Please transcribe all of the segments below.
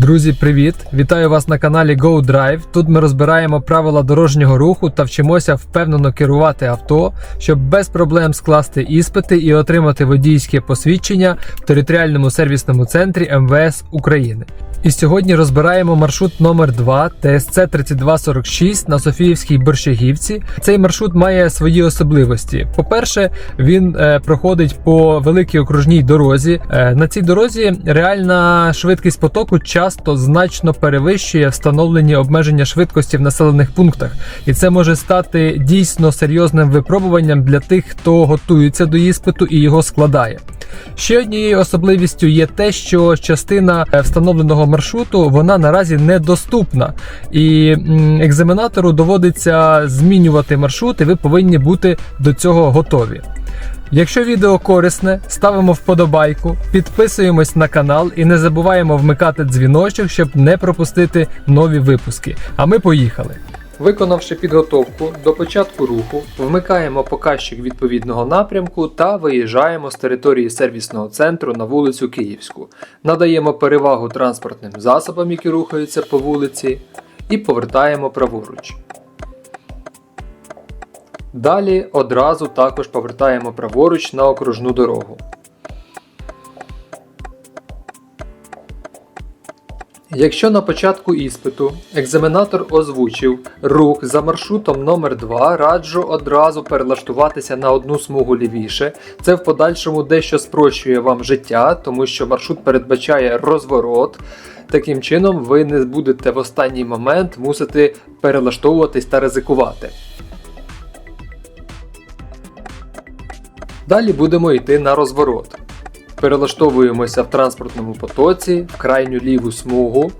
Друзі, привіт! Вітаю вас на каналі GoDrive. Тут ми розбираємо правила дорожнього руху та вчимося впевнено керувати авто, щоб без проблем скласти іспити і отримати водійське посвідчення в територіальному сервісному центрі МВС України. І сьогодні розбираємо маршрут номер 2 ТСЦ 3246 на Софіївській Борщагівці. Цей маршрут має свої особливості. По-перше, він е, проходить по великій окружній дорозі. Е, на цій дорозі реальна швидкість потоку часто значно перевищує встановлені обмеження швидкості в населених пунктах, і це може стати дійсно серйозним випробуванням для тих, хто готується до іспиту і його складає. Ще однією особливістю є те, що частина е, встановленого маршруту вона наразі недоступна, і екзаменатору доводиться змінювати маршрут, і ви повинні бути до цього готові. Якщо відео корисне, ставимо вподобайку, підписуємось на канал і не забуваємо вмикати дзвіночок, щоб не пропустити нові випуски. А ми поїхали. Виконавши підготовку до початку руху, вмикаємо показчик відповідного напрямку та виїжджаємо з території сервісного центру на вулицю Київську. Надаємо перевагу транспортним засобам, які рухаються по вулиці, і повертаємо праворуч. Далі одразу також повертаємо праворуч на окружну дорогу. Якщо на початку іспиту екзаменатор озвучив рух за маршрутом номер 2 раджу одразу перелаштуватися на одну смугу лівіше. Це в подальшому дещо спрощує вам життя, тому що маршрут передбачає розворот. Таким чином, ви не будете в останній момент мусити перелаштовуватись та ризикувати. Далі будемо йти на розворот. Перелаштовуємося в транспортному потоці, в крайню ліву смугу.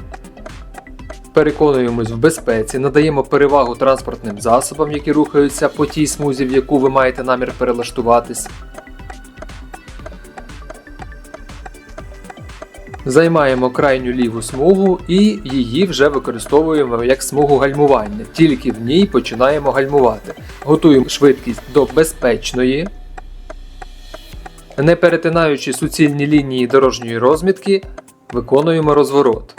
Переконуємось в безпеці, надаємо перевагу транспортним засобам, які рухаються по тій смузі, в яку ви маєте намір перелаштуватись. Займаємо крайню ліву смугу і її вже використовуємо як смугу гальмування. Тільки в ній починаємо гальмувати. Готуємо швидкість до безпечної. Не перетинаючи суцільні лінії дорожньої розмітки, виконуємо розворот.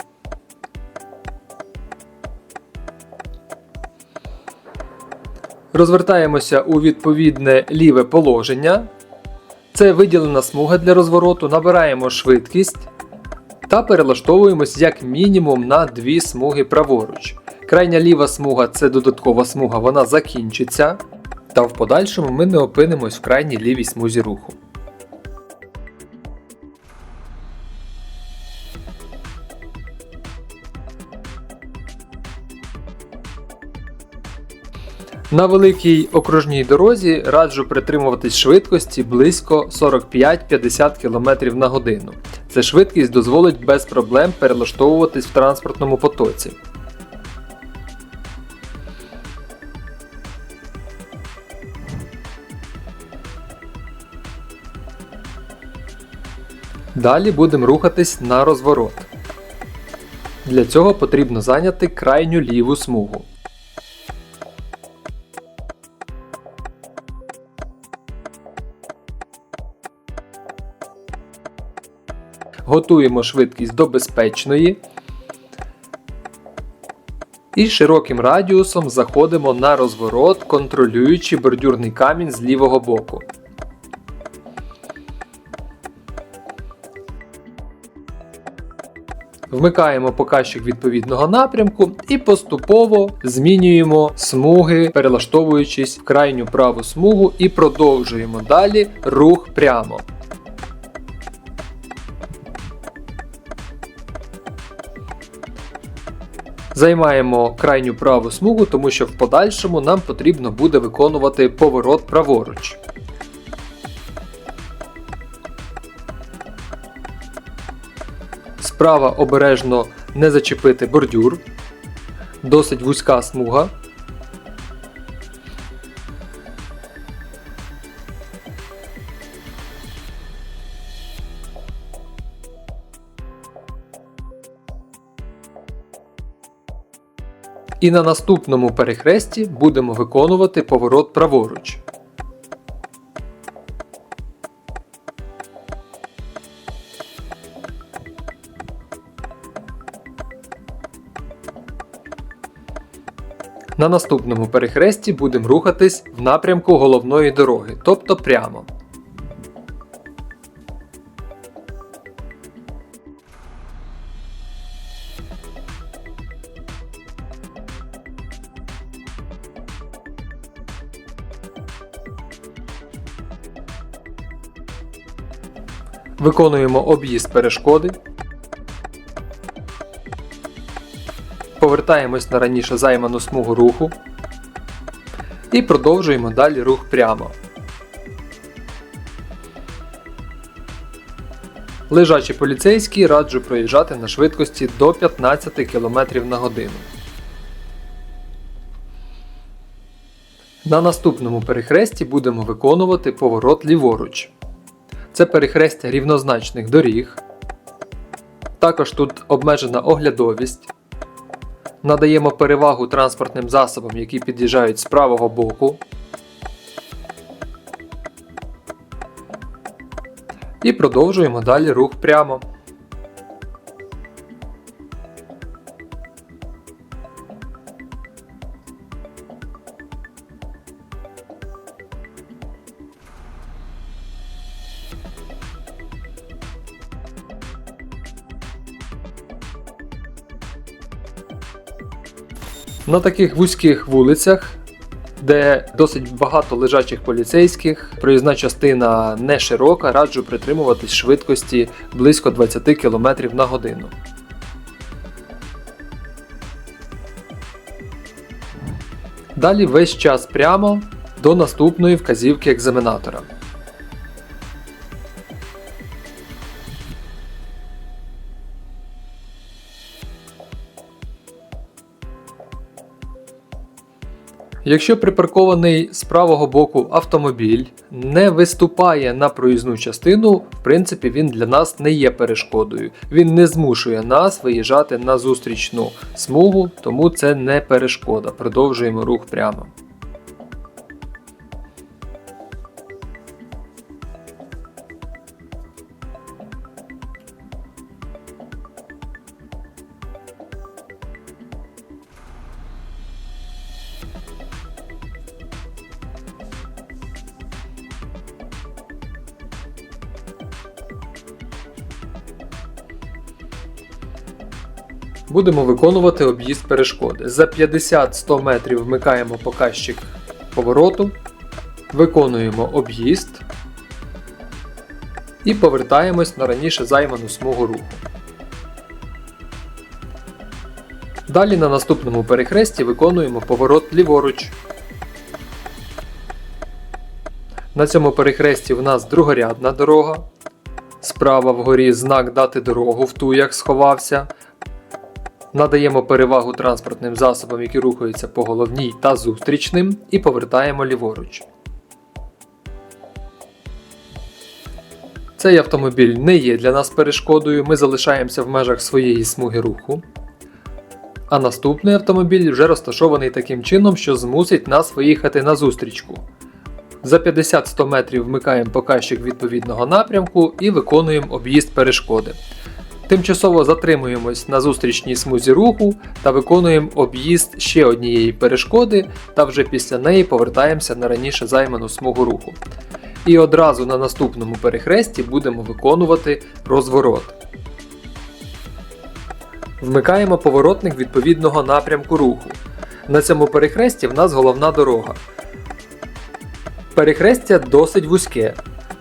Розвертаємося у відповідне ліве положення. Це виділена смуга для розвороту, набираємо швидкість та перелаштовуємось як мінімум на дві смуги праворуч. Крайня ліва смуга це додаткова смуга, вона закінчиться. Та в подальшому ми не опинимось в крайній лівій смузі руху. На великій окружній дорозі раджу притримуватись швидкості близько 45-50 км на годину. Ця швидкість дозволить без проблем перелаштовуватись в транспортному потоці. Далі будемо рухатись на розворот. Для цього потрібно зайняти крайню ліву смугу. Готуємо швидкість до безпечної. І широким радіусом заходимо на розворот, контролюючи бордюрний камінь з лівого боку. Вмикаємо показчик відповідного напрямку і поступово змінюємо смуги, перелаштовуючись в крайню праву смугу і продовжуємо далі рух прямо. Займаємо крайню праву смугу, тому що в подальшому нам потрібно буде виконувати поворот праворуч. Справа обережно не зачепити бордюр. Досить вузька смуга. І на наступному перехресті будемо виконувати поворот праворуч. На наступному перехресті будемо рухатись в напрямку головної дороги, тобто прямо. Виконуємо об'їзд перешкоди. Повертаємось на раніше займану смугу руху. І продовжуємо далі рух прямо. Лежачі поліцейські раджу проїжджати на швидкості до 15 км на годину. На наступному перехресті будемо виконувати поворот ліворуч. Це перехрестя рівнозначних доріг. Також тут обмежена оглядовість. Надаємо перевагу транспортним засобам, які під'їжджають з правого боку. І продовжуємо далі рух прямо. На таких вузьких вулицях, де досить багато лежачих поліцейських, проїзна частина не широка, раджу притримуватись швидкості близько 20 км на годину. Далі весь час прямо до наступної вказівки екзаменатора. Якщо припаркований з правого боку автомобіль не виступає на проїзну частину, в принципі, він для нас не є перешкодою. Він не змушує нас виїжджати на зустрічну смугу, тому це не перешкода. Продовжуємо рух прямо. Будемо виконувати об'їзд перешкоди. За 50-100 метрів вмикаємо показчик повороту, виконуємо об'їзд і повертаємось на раніше займану смугу руху. Далі на наступному перехресті виконуємо поворот ліворуч. На цьому перехресті в нас другорядна дорога. Справа вгорі знак дати дорогу в ту, як сховався. Надаємо перевагу транспортним засобам, які рухаються по головній та зустрічним, і повертаємо ліворуч. Цей автомобіль не є для нас перешкодою, ми залишаємося в межах своєї смуги руху. А наступний автомобіль вже розташований таким чином, що змусить нас виїхати на зустрічку. За 50-100 метрів вмикаємо показчик відповідного напрямку і виконуємо об'їзд перешкоди. Тимчасово затримуємось на зустрічній смузі руху та виконуємо об'їзд ще однієї перешкоди, та вже після неї повертаємося на раніше займану смугу руху. І одразу на наступному перехресті будемо виконувати розворот. Вмикаємо поворотник відповідного напрямку руху. На цьому перехресті в нас головна дорога. Перехрестя досить вузьке,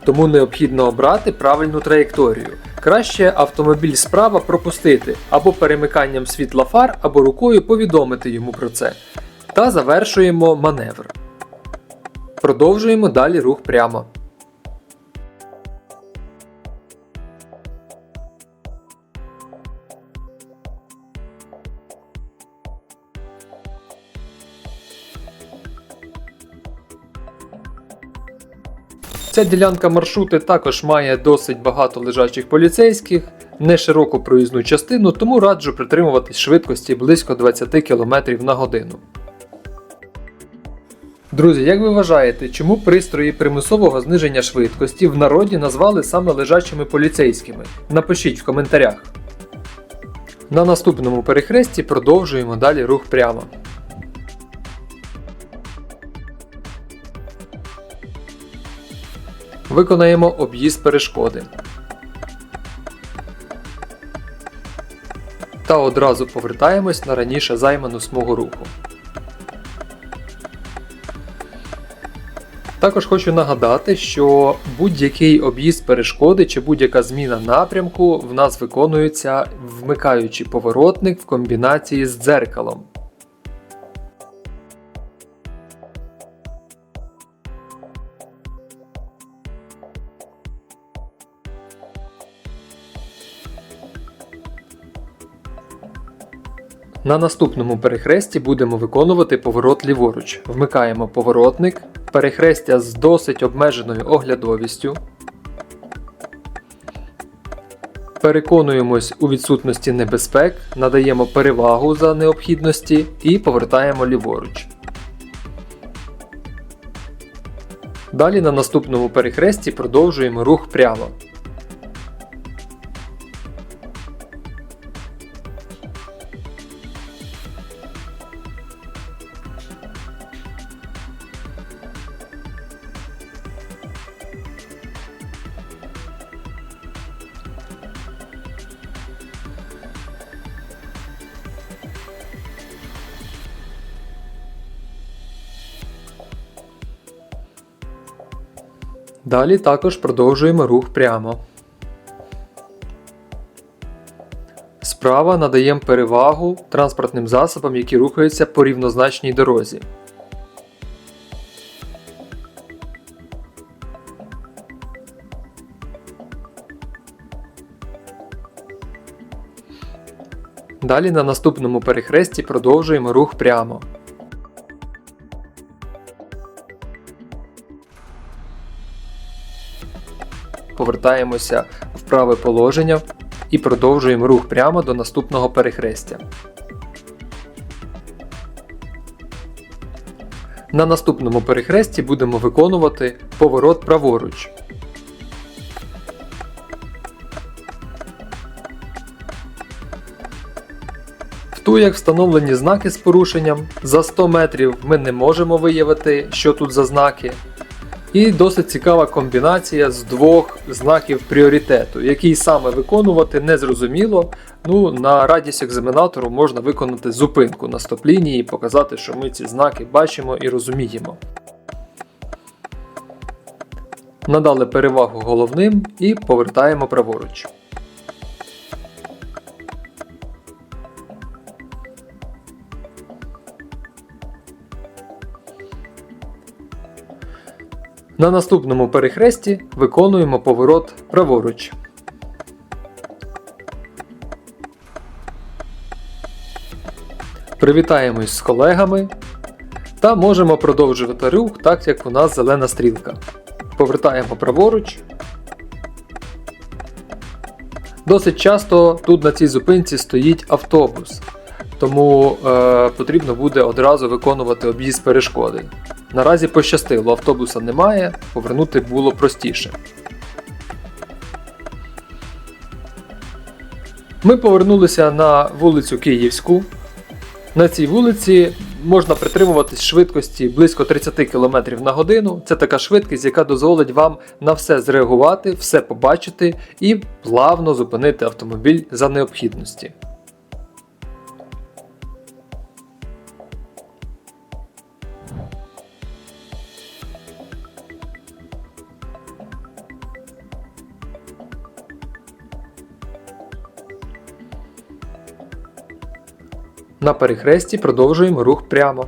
тому необхідно обрати правильну траєкторію. Краще автомобіль справа пропустити або перемиканням світла фар, або рукою повідомити йому про це. Та завершуємо маневр. Продовжуємо далі рух прямо. Ця ділянка маршрути також має досить багато лежачих поліцейських, не широку проїзну частину, тому раджу притримуватись швидкості близько 20 км на годину. Друзі, як ви вважаєте, чому пристрої примусового зниження швидкості в народі назвали саме лежачими поліцейськими? Напишіть в коментарях. На наступному перехресті продовжуємо далі рух прямо. Виконаємо об'їзд перешкоди. Та одразу повертаємось на раніше займану смугу руху. Також хочу нагадати, що будь-який об'їзд перешкоди чи будь-яка зміна напрямку в нас виконується вмикаючи поворотник в комбінації з дзеркалом. На наступному перехресті будемо виконувати поворот ліворуч. Вмикаємо поворотник, перехрестя з досить обмеженою оглядовістю. Переконуємось у відсутності небезпек, надаємо перевагу за необхідності і повертаємо ліворуч. Далі на наступному перехресті продовжуємо рух прямо. Далі також продовжуємо рух прямо. Справа надаємо перевагу транспортним засобам, які рухаються по рівнозначній дорозі. Далі на наступному перехресті продовжуємо рух прямо. Повертаємося в праве положення і продовжуємо рух прямо до наступного перехрестя. На наступному перехресті будемо виконувати поворот праворуч. В ту, як встановлені знаки з порушенням, за 100 метрів ми не можемо виявити, що тут за знаки. І досить цікава комбінація з двох знаків пріоритету, який саме виконувати незрозуміло. Ну, На радість екзаменатору можна виконати зупинку на стоп-лінії і показати, що ми ці знаки бачимо і розуміємо. Надали перевагу головним і повертаємо праворуч. На наступному перехресті виконуємо поворот праворуч. Привітаємось з колегами та можемо продовжувати рух, так як у нас зелена стрілка. Повертаємо праворуч. Досить часто тут на цій зупинці стоїть автобус, тому е, потрібно буде одразу виконувати об'їзд перешкоди. Наразі пощастило, автобуса немає, повернути було простіше. Ми повернулися на вулицю Київську. На цій вулиці можна притримуватись швидкості близько 30 км на годину. Це така швидкість, яка дозволить вам на все зреагувати, все побачити і плавно зупинити автомобіль за необхідності. На перехресті продовжуємо рух прямо.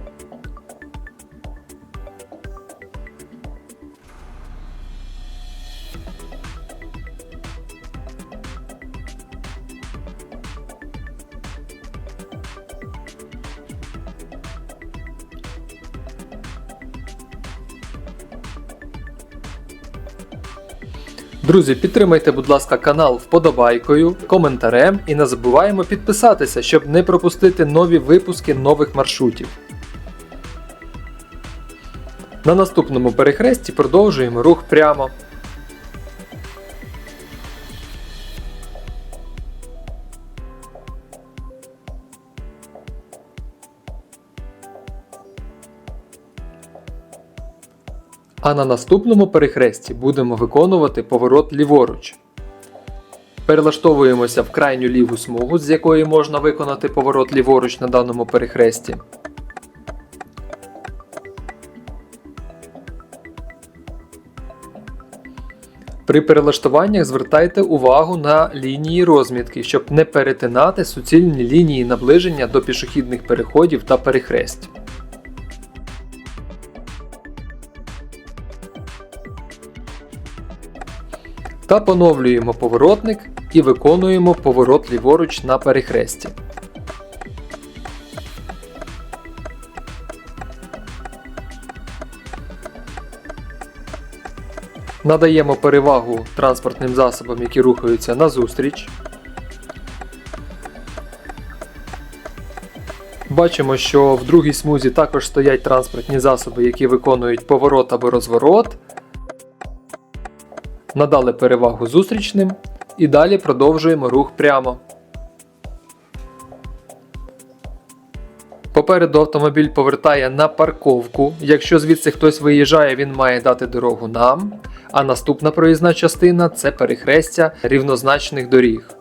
Друзі, підтримайте, будь ласка, канал вподобайкою, коментарем і не забуваємо підписатися, щоб не пропустити нові випуски нових маршрутів. На наступному перехресті продовжуємо рух прямо. А на наступному перехресті будемо виконувати поворот ліворуч. Перелаштовуємося в крайню ліву смугу, з якої можна виконати поворот ліворуч на даному перехресті. При перелаштуваннях звертайте увагу на лінії розмітки, щоб не перетинати суцільні лінії наближення до пішохідних переходів та перехресть. Та поновлюємо поворотник і виконуємо поворот ліворуч на перехресті. Надаємо перевагу транспортним засобам, які рухаються назустріч. Бачимо, що в другій смузі також стоять транспортні засоби, які виконують поворот або розворот. Надали перевагу зустрічним і далі продовжуємо рух прямо. Попереду автомобіль повертає на парковку. Якщо звідси хтось виїжджає, він має дати дорогу нам. А наступна проїзна частина це перехрестя рівнозначних доріг.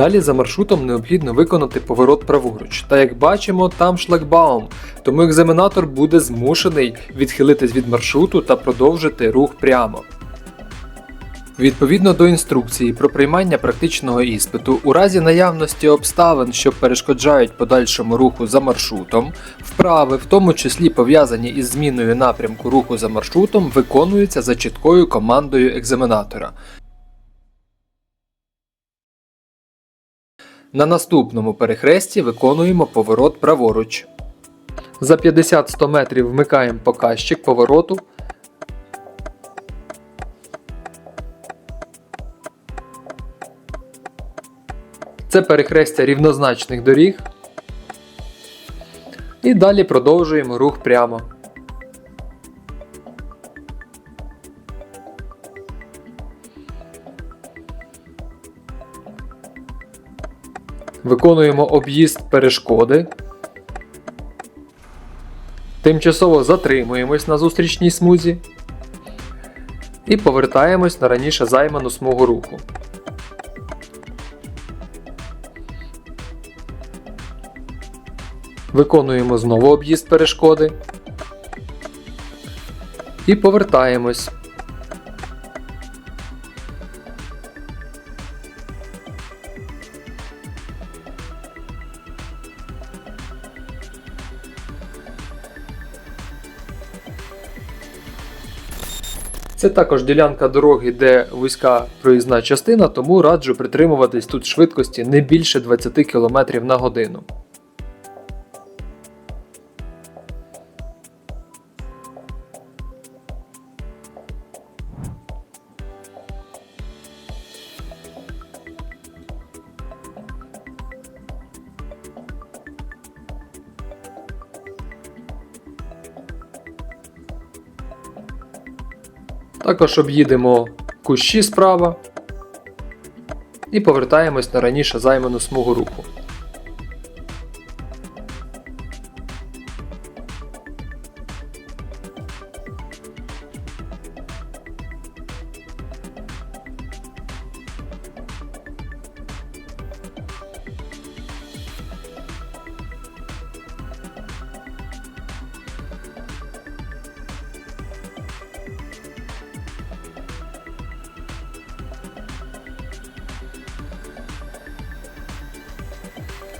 Далі за маршрутом необхідно виконати поворот праворуч. Та як бачимо, там шлагбаум, тому екзаменатор буде змушений відхилитись від маршруту та продовжити рух прямо. Відповідно до інструкції про приймання практичного іспиту, у разі наявності обставин, що перешкоджають подальшому руху за маршрутом, вправи, в тому числі пов'язані із зміною напрямку руху за маршрутом, виконуються за чіткою командою екзаменатора. На наступному перехресті виконуємо поворот праворуч. За 50-100 метрів вмикаємо показчик повороту. Це перехрестя рівнозначних доріг. І далі продовжуємо рух прямо. Виконуємо об'їзд перешкоди. Тимчасово затримуємось на зустрічній смузі. І повертаємось на раніше займану смугу руху. Виконуємо знову об'їзд перешкоди. І повертаємось. Це також ділянка дороги, де вузька проїзна частина, тому раджу притримуватись тут швидкості не більше 20 км на годину. Також об'їдемо кущі справа і повертаємось на раніше займану смугу руху.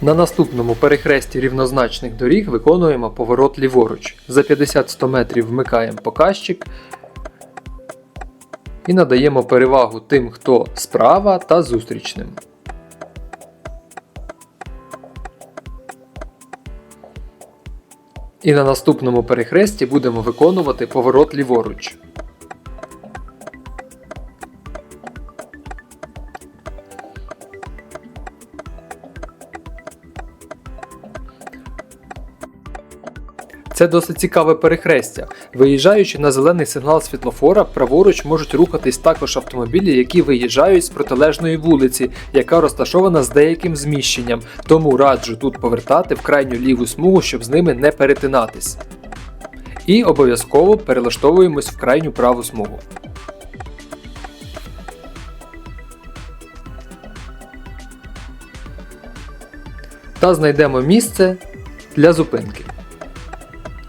На наступному перехресті рівнозначних доріг виконуємо поворот ліворуч. За 50-100 метрів вмикаємо показчик і надаємо перевагу тим, хто справа та зустрічним. І на наступному перехресті будемо виконувати поворот ліворуч. Це досить цікаве перехрестя. Виїжджаючи на зелений сигнал світлофора, праворуч можуть рухатись також автомобілі, які виїжджають з протилежної вулиці, яка розташована з деяким зміщенням. Тому раджу тут повертати в крайню ліву смугу, щоб з ними не перетинатись. І обов'язково перелаштовуємось в крайню праву смугу. Та знайдемо місце для зупинки.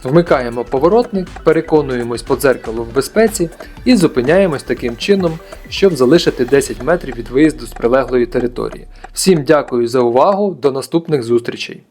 Вмикаємо поворотник, переконуємось по дзеркалу в безпеці і зупиняємось таким чином, щоб залишити 10 метрів від виїзду з прилеглої території. Всім дякую за увагу, до наступних зустрічей!